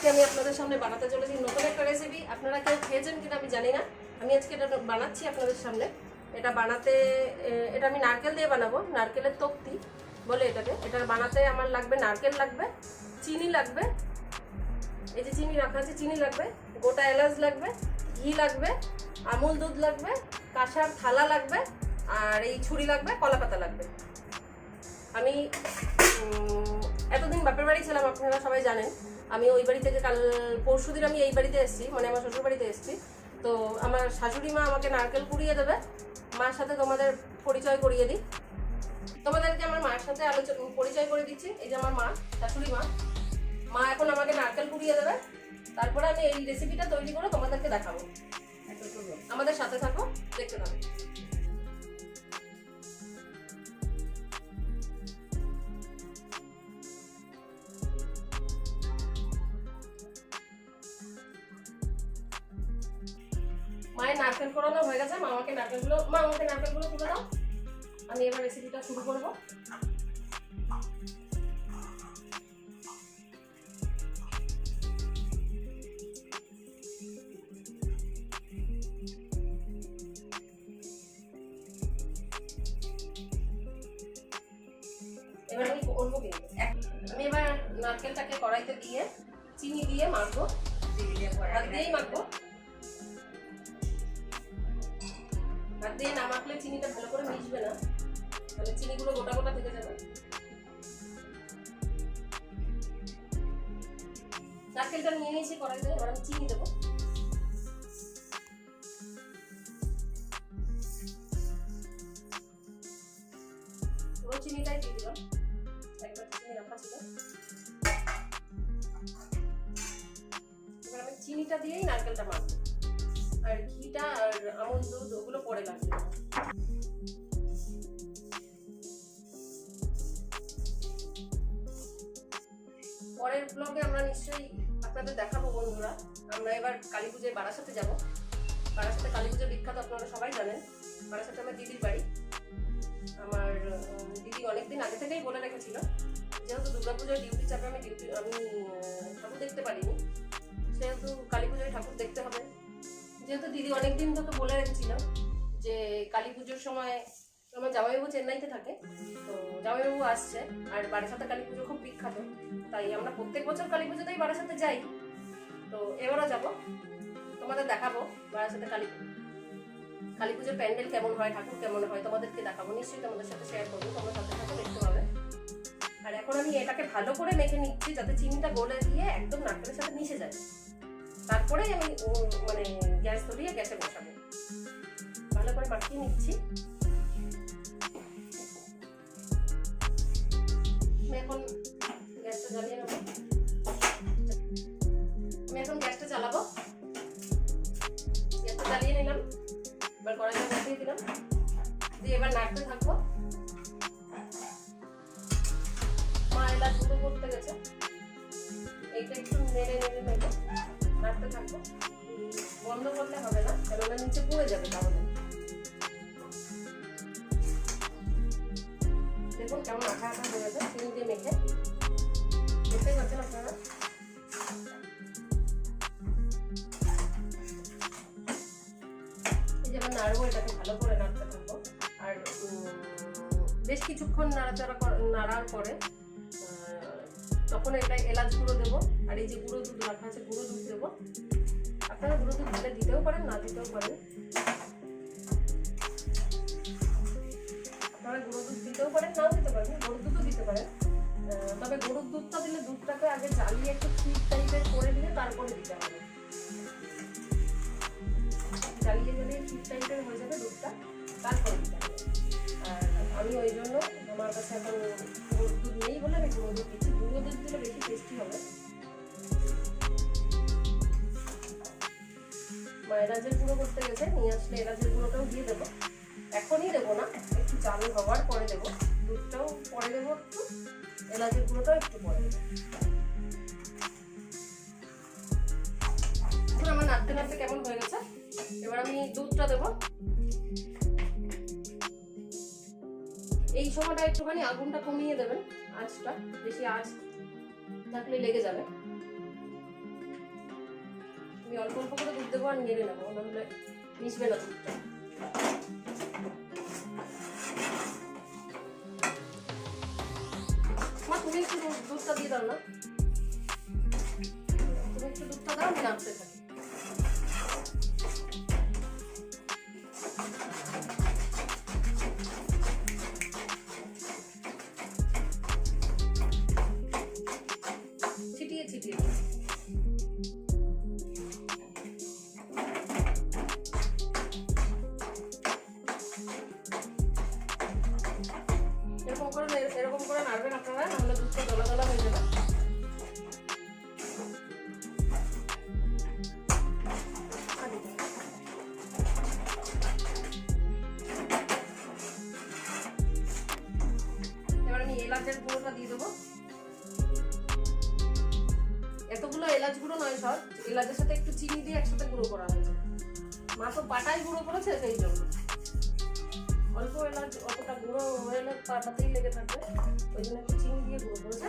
আজকে আমি আপনাদের সামনে বানাতে চলেছি নতুন একটা রেসিপি আপনারা কেউ খেয়েছেন কিনা আমি জানি না। আমি আজকে এটা বানাচ্ছি আপনাদের সামনে। এটা বানাতে এটা আমি নারকেল দিয়ে বানাবো। নারকেলের তক্তি বলে এটাকে। এটা বানাতে আমার লাগবে, নারকেল লাগবে, চিনি লাগবে। এই যে চিনি রাখা আছে, চিনি লাগবে, গোটা এলাচ লাগবে, ঘি লাগবে, আমুল দুধ লাগবে, কাঁসার থালা লাগবে, আর এই ছুরি লাগবে কলা পাতা লাগবে। আমি এতদিন বাপের বাড়ি ছিলাম, আপনারা সবাই জানেন। আমি ওই বাড়ি থেকে কাল পরশু আমি এই বাড়িতে এসেছি মানে আমার শ্বশুর বাড়িতে এসেছি। তো আমার শাশুড়ি মা আমাকে নারকেল কুড়িয়ে দেবে, মার সাথে তোমাদের পরিচয় করিয়ে দিই। তোমাদেরকে আমার মার সাথে আলোচনা পরিচয় করে দিচ্ছি, এই যে আমার মা, শাশুড়ি মা। মা এখন আমাকে নারকেল কুড়িয়ে দেবে, তারপরে আমি এই রেসিপিটা তৈরি করে তোমাদেরকে দেখাবো। আমাদের সাথে থাকো, দেখতে থাকো। আমাকে নারকেলগুলো মা আমাকে নারকেলগুলো তুলে দাও। আমি এবার রেসিপিটা শুরু করব। এবার আমি করব কিন্তু আমি এবার নারকেলটাকে কড়াইতে দিয়ে চিনি দিয়ে মাখবো। হাত দিয়েই মাখবো। দিয়ে না চিনিটা ভালো করে মিশবে না। মানে চিনিগুলো গোটা গোটা থেকে যাবে। নারকেলটা নিয়ে নিয়েছি কড়াইতে, এবার আমি চিনি দেবো। চিনিটাই দিয়ে দিলাম। পরের ব্লগে আমরা নিশ্চয়ই আপনাদের দেখাবো বন্ধুরা। আমরা এবার কালী পুজোয় বারাসাতে যাব। বারাসাতে কালী পুজো বিখ্যাত আপনারা সবাই জানেন। বারাসাতে আমার দিদির বাড়ি। আমার দিদি অনেকদিন আগে থেকেই বলে রেখেছিল, যেহেতু দুর্গাপুজোর ডিউটি চাপে আমি ডিউটি আমি ঠাকুর দেখতে পারিনি, সেহেতু কালী পুজোয় ঠাকুর দেখতে হবে। যেহেতু দিদি অনেকদিন থেকে বলে রেখেছিল যে কালী পুজোর সময় আমার জামাইবাবু চেন্নাইতে থাকে। তো জামাইবাবু আসছে, আর বারাসাতে কালী পুজো খুব বিখ্যাত। তাই আমরা প্রত্যেক বছর কালী পুজোতেই বারাসাতে যাই। তো এবারও যাব, তোমাদের দেখাবো বারাসাতে কালী কালী পুজোর প্যান্ডেল কেমন হয়, ঠাকুর কেমন হয়, তোমাদেরকে দেখাবো, নিশ্চয়ই তোমাদের সাথে শেয়ার করব, তোমরা সাথে সাথে দেখতে পাবে। আর এখন আমি এটাকে ভালো করে মেখে নিচ্ছি, যাতে চিনিটা গলে দিয়ে একদম নারকেলের সাথে মিশে যায়। তারপরে আমি মানে গ্যাস ধরিয়ে গ্যাসে বসাবো। ভালো করে মাখিয়ে নিচ্ছি। করতে গেছে। এইটা একটু নেড়ে নেড়ে নেড়ে নাড়তে থাকব বন্ধ করলে হবে না কেননা নিচে পুড়ে যাবে তাহলে। দেখুন কেমন আঠা আঠা হয়ে গেছে, চিনি দিয়ে মেখে। দেখতেই পাচ্ছেন আপনারা? যেমন নাড়বো, এটাকে ভালো করে নাড়তে থাকব আর বেশ কিছুক্ষণ নাড়াচাড়া নাড়ার পরে তখন এটা এলাচ গুঁড়ো দেবো, আর এই যে গুঁড়ো দুধ রাখা আছে, গুঁড়ো দুধ দেবো। আপনারা গুঁড়ো দুধ দিলে দিতেও পারেন, না দিতেও পারেন। আপনারা গুঁড়ো দুধ দিতেও পারেন, নাও দিতে পারেন গরুর দুধও দিতে পারেন। তবে গরুর দুধটা দিলে দুধটাকে আগে জ্বালিয়ে একটু ঠিক টাইপের করে দিলে তারপরে দিতে হবে। এলাচের গুঁড়ো করতে গেছে, নিয়ে আসলে এলাচের গুঁড়োটাও দিয়ে দেবো। এখনই দেবো না, একটু চালু হওয়ার পরে দেবো। দুধটাও পরে দেবো একটু, এলাচের গুঁড়োটাও একটু পরে আমার নাড়তে নাড়তে কেমন হয়ে গেছে? এবার আমি দুধটা দেবো। এই সময়টা একটুখানি আগুনটা কমিয়ে দেবেন, আঁচটা, বেশি আঁচ থাকলে লেগে যাবে। আমি অল্প অল্প করে দুধ দেবো আর নেড়ে নেব নাহলে মিশবে না দুধটা। তুমি একটু দুধ- দুধটা দিয়ে দাও না। তুমি একটু দুধটা দাও, আমি নামতে থাকি। এলাচের গুঁড়োটা দিয়ে দেবো। এতগুলো এলাচ গুঁড়ো নয় সব এলাচের সাথে একটু চিনি দিয়ে একসাথে গুঁড়ো করা হয়েছে মা তো পাটাই গুঁড়ো করেছে সেই জন্য। অল্প এলাচ, অতটা গুঁড়ো হয়ে পাটাতেই লেগে থাকবে। ওই জন্য একটু চিনি দিয়ে গুঁড়ো করেছে।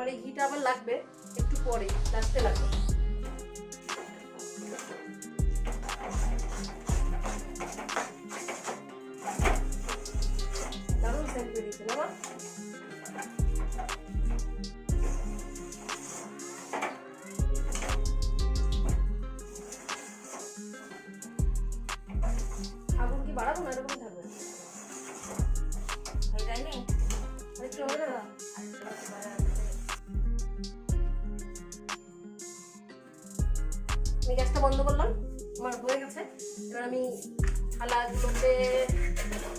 আমার এই ঘিটা আবার লাগবে একটু পরে লাস্টে লাগবে। আগুন কি বাড়াবো না? এরকমই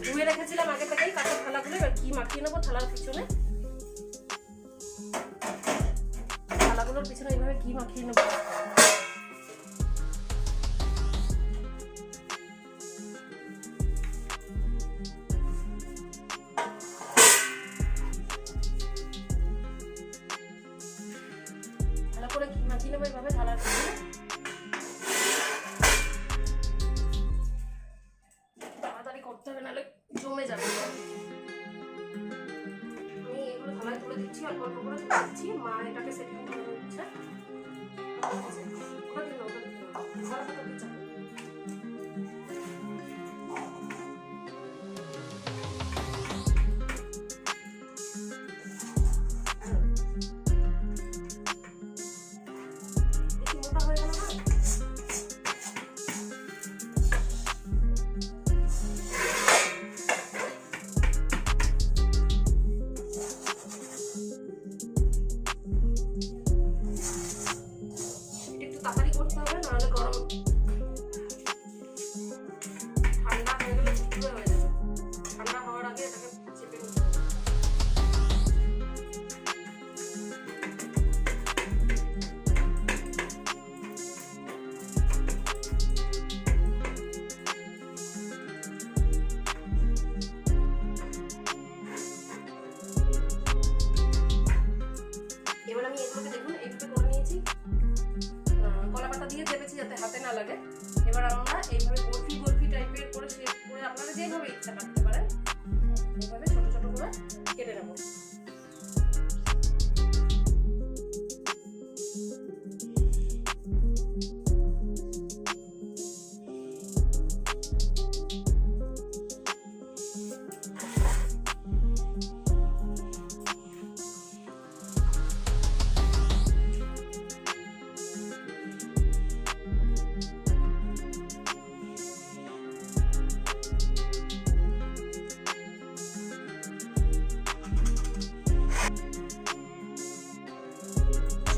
ধুয়ে রেখেছিলাম আগে থেকেই, কাঁচা থালাগুলো, এবার ঘি মাখিয়ে নেব থালার পিছনে। থালাগুলোর পিছনে এইভাবে ঘি মাখিয়ে নেব। ভালো করে ঘি মাখিয়ে নেব এইভাবে থালার পিছনে। দিয়ে চেপেছি যাতে হাতে না লাগে। এবার আমরা এইভাবে বরফি বরফি টাইপের করে শেপ করে আপনারা যেভাবে ইচ্ছা কাটতে পারেন এইভাবে ছোট ছোট করে কেটে নেব।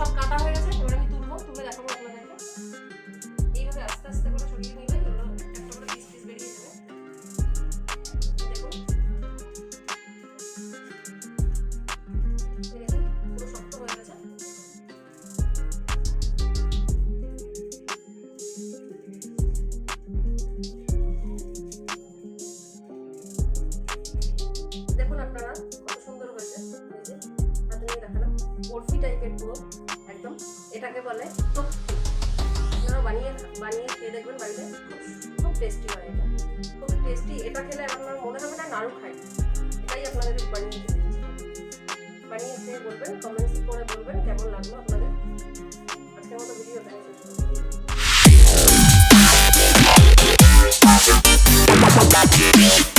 সব কাটা এটা খেলে আপনার মনে হবে না নাড়ু খাই। এটাই আপনাদের বানিয়ে বানিয়ে খেয়ে বলবেন কমেন্টস করে বলবেন কেমন লাগল আপনাদের। আজকের মতো ভিডিও থ্যাংক ইউ